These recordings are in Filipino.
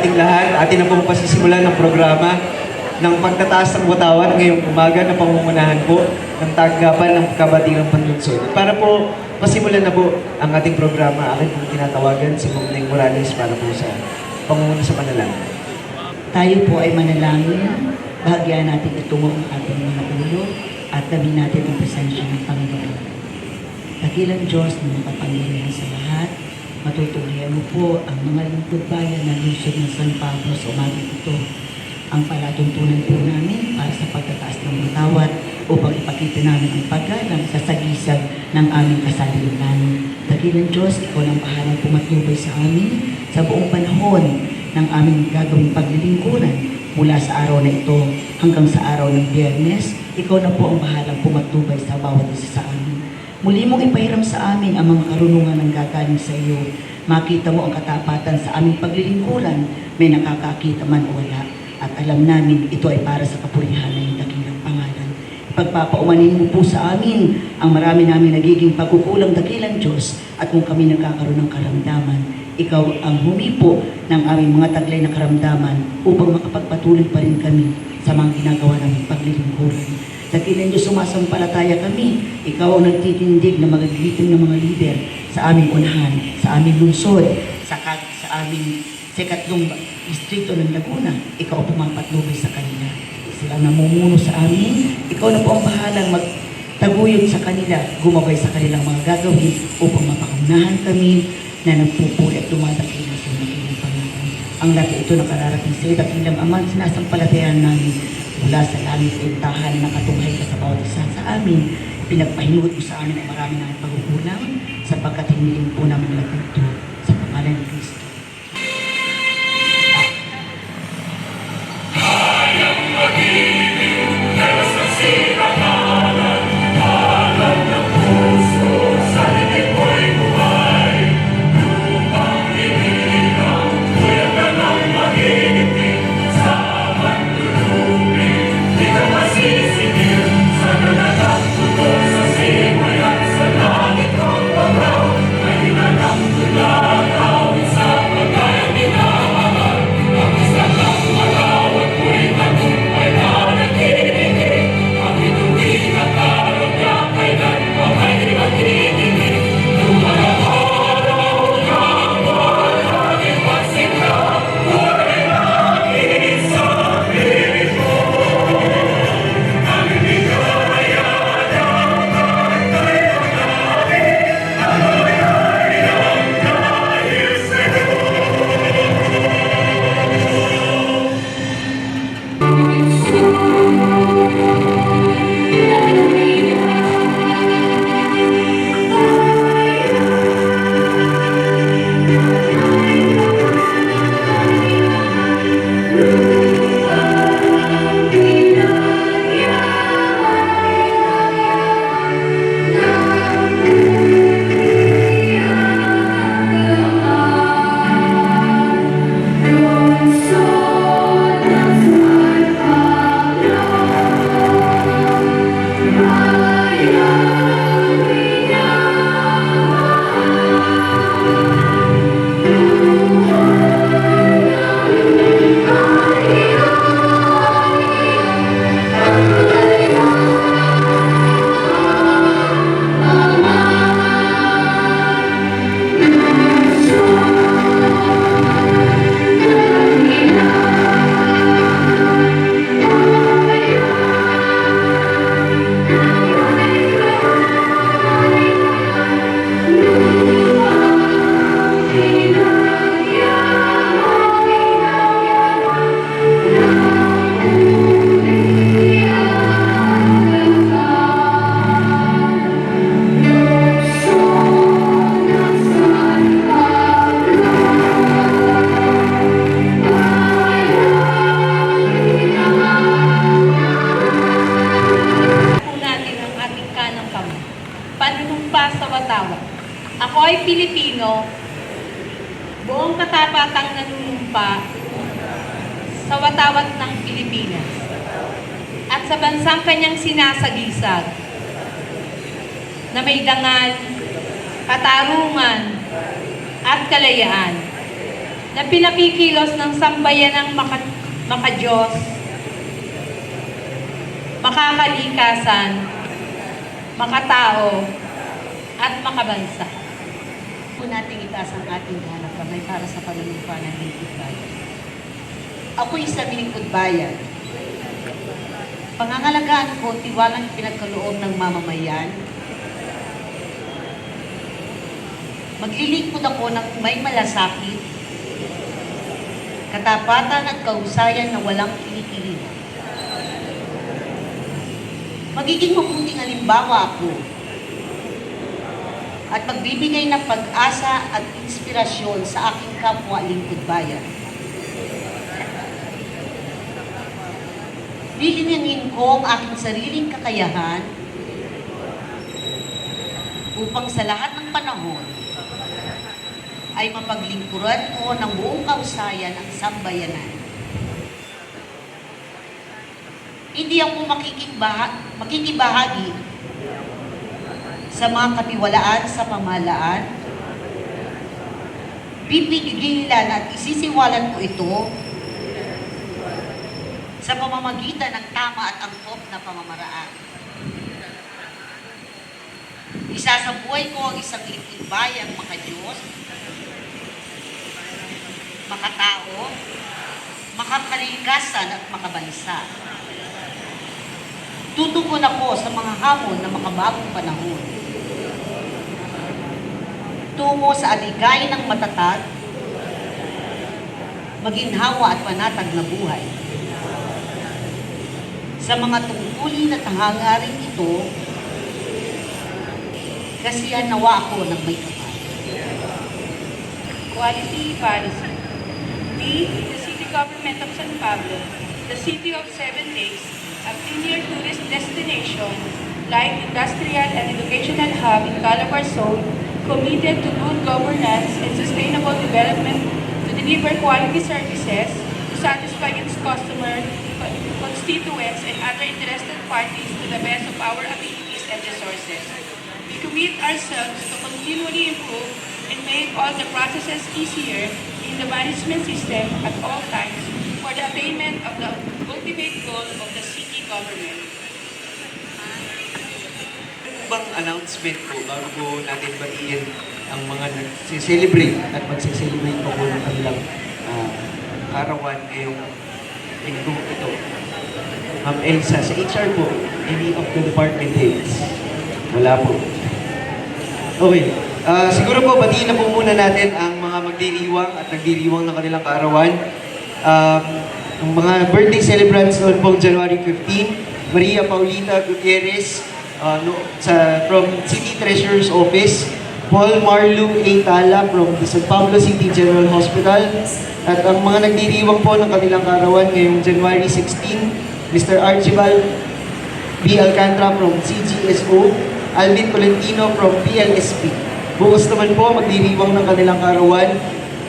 ating lahat. Atin na pong pasisimulan ng programa ng pagtataas ng watawan ngayong umaga na pangungunahan po ng tanggapan ng kabatirang panlunsod. Para po masimulan na po ang ating programa, akin pong tinatawagan si Neng Morales para po sa pangunguna sa panalangin. Tayo po ay manalangin, bahagyaan natin itungo ang ating mga ulo at tabi natin ang presensya ng Panginoon. Dakilang Diyos na makapangyarihan sa lahat, matuturihan mo po ang mga lingkod bayan na lusod ng San Pablo sa umaga ito. Ang palatuntunan po namin para sa pagtataas ng matawat upang ipakita namin ang paggalang sa sagisag ng aming kasalinan. Dakilang Diyos, ikaw ang bahalang pumatnubay sa amin sa buong panahon ng aming gagawing paglilingkuran mula sa araw na ito hanggang sa araw ng biyernes, ikaw na po ang bahalang pumatubay sa bawat isa sa amin. Muli mong ipahiram sa amin ang mga karunungan ng gagaling sa iyo. Makita mo ang katapatan sa aming paglilingkuran, may nakakakita man o wala. At alam namin ito ay para sa kapurihan ng dakilang pangalan. Pagpapaumanin mo po sa amin ang marami namin nagiging pagkukulang dakilang Diyos at kung kami nagkakaroon ng karamdaman, ikaw ang humipo ng aming mga taglay na karamdaman upang makapagpatuloy pa rin kami sa mga ginagawa naming paglilingkuran. Dakilang Diyos, sumasampalataya kami. Ikaw ang nagtitindig na magagiting ng mga lider sa aming unahan, sa aming lungsod, sa, sa aming sa distrito ng Laguna. Ikaw ang pumapatnubay sa kanila. Sila namumuno sa amin. Ikaw na po ang bahalang magtaguyod sa kanila, gumabay sa kanilang mga gagawin upang mapakaunahan kami na nagpupuri at dumadakila sa pangalan. Ang lahat ito nakararating sa iyo, dakilang amang sinasampalatayan namin mula sa langit sa iyong tahanan na nakatunghay ka sa bawat isa sa amin. Pinagpahinuot mo sa amin ang marami ng pagkukulang sapagkat hiniling po namin ito sa pangalan ni Kristo. Buong katapatang nanunumpa sa watawat ng Pilipinas at sa bansang kanyang sinasagisag na may dangal, katarungan at kalayaan na pinakikilos ng sambayan ng maka, makadiyos, makakalikasan, makatao, at makabansa. po nating itaas ang ating hanap kamay para sa panunumpa ng lingkod bayan. Ako'y sa lingkod bayan. Pangangalagaan ko tiwalang pinagkaloob ng mamamayan. Maglilingkod ako ng may malasakit, katapatan at kausayan na walang kinikilig. Magiging mabuting halimbawa ako at magbibigay ng pag-asa at inspirasyon sa aking kapwa lingkod bayan. Lilingin ko ang aking sariling kakayahan upang sa lahat ng panahon ay mapaglingkuran ko ng buong kausayan ang sambayanan. Hindi ako makikibahagi sa mga katiwalaan sa pamahalaan. Pipigilan at isisiwalan ko ito sa pamamagitan ng tama at angkop na pamamaraan. Isasabuhay ko ang isang lingkod bayang makadiyos, makatao, makakalikasan at makabansa. Tutugon ako sa mga hamon ng makabagong panahon. Tungo sa aligay ng matatag, maginhawa at panatag na buhay. Sa mga tungkulin at hangarin ito, kasiyan nawa ako ng may kapal. Quality policy. We, the City Government of San Pablo, the City of Seven Lakes, a premier tourist destination, like industrial and educational hub in Calabarzon, committed to good governance and sustainable development to deliver quality services to satisfy its customers, constituents, and other interested parties to the best of our abilities and resources. We commit ourselves to continually improve and make all the processes easier in the management system at all times for the attainment of the ultimate goal of the city government. Bang announcement po bago po natin batiin ang mga nagsi-celebrate at magsi-celebrate pa po ng kanilang ah, arawan ngayong linggo ito? Ma'am Elsa, sa HR po, any of the department heads? Wala po. Okay. Ah, siguro po, batiin na po muna natin ang mga magdiriwang at nagdiriwang ng kanilang kaarawan. Um, ang mga birthday celebrants noon pong January 15, Maria Paulita Gutierrez ah, no, sa, from City Treasurer's Office, Paul Marlu A. Tala from the San Pablo City General Hospital, at ang mga nagdiriwang po ng kanilang kaarawan ngayong January 16, Mr. Archibald B. Alcantara from CGSO, Alvin Tolentino from PLSP. Bukas naman po, magdiriwang ng kanilang karawan,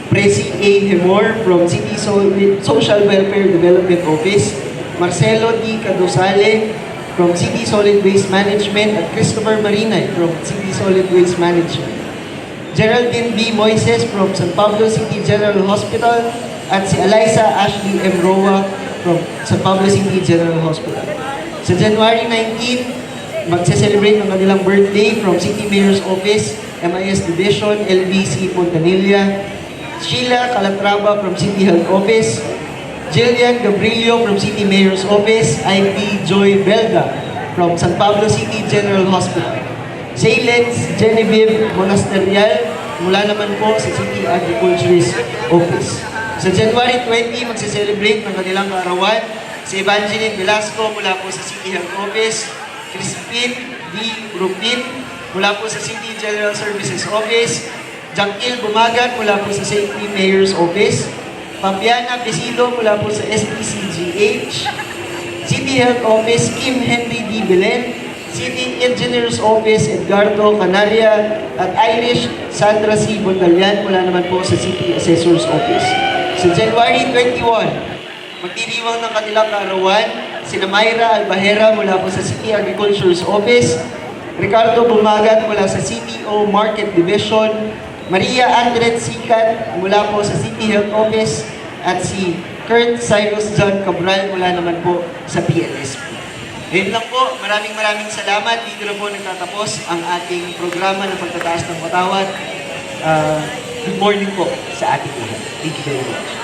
Presi A. Hemor from City So- Social Welfare Development Office, Marcelo D. Cadosale from City Solid Waste Management at Christopher Marinay from City Solid Waste Management. Geraldine B. Moises from San Pablo City General Hospital at si Eliza Ashley M. Roa from San Pablo City General Hospital. Sa January 19, magse-celebrate ng kanilang birthday from City Mayor's Office, MIS Division, LBC Fontanilla, Sheila Calatrava from City Health Office, Jillian Gabrilio from City Mayor's Office, IP Joy Belga from San Pablo City General Hospital. Sailens Genevieve Monasterial mula naman po sa City Agriculturist Office. Sa January 20, magse-celebrate ng kanilang kaarawan si Evangeline Velasco mula po sa City Health Office, Crispin D. Rupin mula po sa City General Services Office, Jankil Bumagat mula po sa City Mayor's Office, Papiana Pesido mula po sa SPCGH, City Health Office, Kim Henry D. Belen, City Engineers Office, Edgardo Canaria, at Irish Sandra C. Bondalian mula naman po sa City Assessor's Office. Sa January 21, magdiriwang ng kanilang kaarawan, sina Myra Albahera mula po sa City Agriculture's Office, Ricardo Bumagat mula sa CTO Market Division, Maria Andret Sikat mula po sa City Health Office at si Kurt Cyrus John Cabral mula naman po sa PLSP. Ngayon lang po, maraming maraming salamat. Dito na po nagtatapos ang ating programa ng pagtataas ng patawad. Ah, good morning po sa ating lahat. Thank you very much.